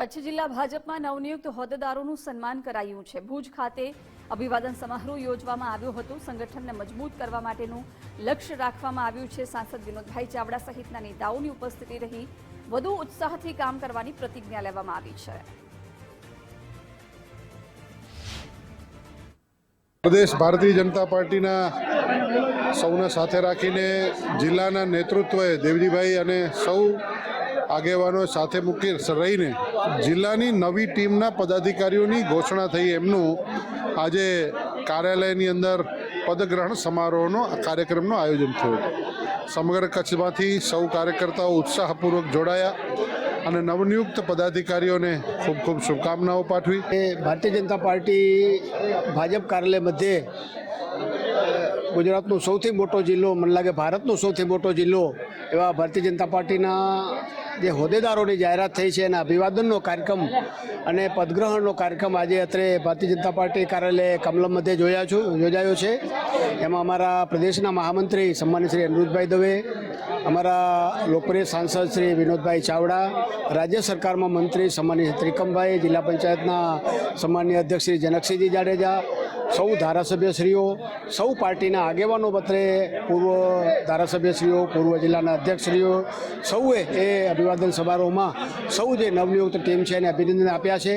કચ્છ જિલ્લા ભાજપમાં નવનિયુક્ત હોદ્દેદારોનું સન્માન કરાયું છે. ભુજ ખાતે અભિવાદન સમારોહ યોજવામાં આવ્યો હતો. સંગઠનને મજબૂત કરવા માટેનું લક્ષ્ય રાખવામાં આવ્યું છે. સાંસદ વિનોદભાઈ ચાવડા સહિતના નેતાઓની ઉપસ્થિતિ રહી વધુ ઉત્સાહથી કામ કરવાની પ્રતિજ્ઞા લેવામાં આવી છે. પ્રદેશ ભારતીય જનતા પાર્ટીના સૌને સાથે રાખીને જિલ્લાના નેતૃત્વએ દેવજીભાઈ અને સૌ આગેવાનો સાથે મૂકી રહીને જિલ્લાની નવી ટીમના પદાધિકારીઓની ઘોષણા થઈ. એમનું આજે કાર્યાલયની અંદર પદગ્રહણ સમારોહનો કાર્યક્રમનું આયોજન થયું સમગ્ર કચ્છમાંથી સૌ કાર્યકર્તાઓ ઉત્સાહપૂર્વક જોડાયા અને નવનિયુક્ત પદાધિકારીઓને ખૂબ ખૂબ શુભકામનાઓ પાઠવી. એ ભારતીય જનતા પાર્ટી ભાજપ કાર્યાલય મધ્યે ગુજરાતનો સૌથી મોટો જિલ્લો, મને લાગે ભારતનો સૌથી મોટો જિલ્લો એવા ભારતીય જનતા પાર્ટીના જે હોદ્દેદારોની જાહેરાત થઈ છે એના અભિવાદનનો કાર્યક્રમ અને પદગ્રહણનો કાર્યક્રમ આજે અત્રે ભારતીય જનતા પાર્ટી કાર્યાલય કમલમ મધ્યે જોયા છું, યોજાયો છે. એમાં અમારા પ્રદેશના મહામંત્રી સન્માનિત શ્રી અનિરુદ્ધભાઈ દવે, અમારા લોકપ્રિય સાંસદ શ્રી વિનોદભાઈ ચાવડા, રાજ્ય સરકારમાં મંત્રી સન્માનિત ત્રિકમભાઈ, જિલ્લા પંચાયતના સન્માન્ય અધ્યક્ષ શ્રી જનકસિંહજી જાડેજા સૌ ધારાસભ્યશ્રીઓ, સૌ પાર્ટીના આગેવાનો પત્રે, પૂર્વ ધારાસભ્યશ્રીઓ, પૂર્વ જિલ્લાના અધ્યક્ષશ્રીઓ, સૌએ એ અભિવાદન સમારોહમાં સૌ જે નવનિયુક્ત ટીમ છે એને અભિનંદન આપ્યા છે.